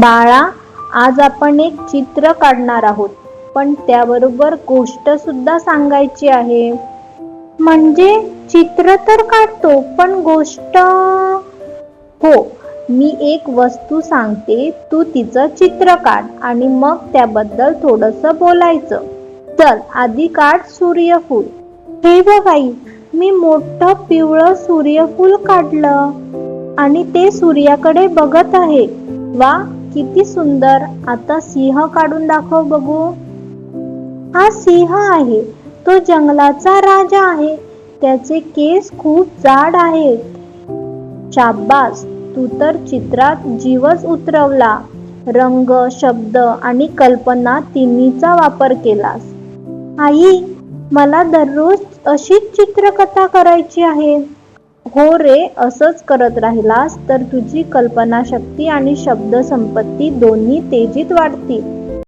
बाळा आज आपण एक चित्र काढणार आहोत पण त्याबरोबर गोष्ट सुद्धा सांगायची आहे. म्हणजे चित्र तर काढतो पण गोष्ट हो मी एक वस्तू सांगते तू तिचं चित्र काढ आणि मग त्याबद्दल थोडस बोलायचं. चल आधी काढ सूर्यफूल. हे बघाई मी मोठं पिवळं सूर्यफूल काढलं आणि ते सूर्याकडे बघत आहे. वा किती सुंदर. आता सिंह काढून दाखव बघू. हा सिंह आहे. तो जंगलाचा राजा आहे. त्याचे केस खूप जाड आहेत. शाब्बास तू तर चित्रात जीवच उतरवला. रंग शब्द आणि कल्पना तिन्हीचा वापर केलास. आई मला दररोज अशीच चित्रकथा करायची आहे. हो रे असंच करत राहिलास तर तुझी कल्पनाशक्ती आणि शब्दसंपत्ती दोन्ही तेजीत वाढतील.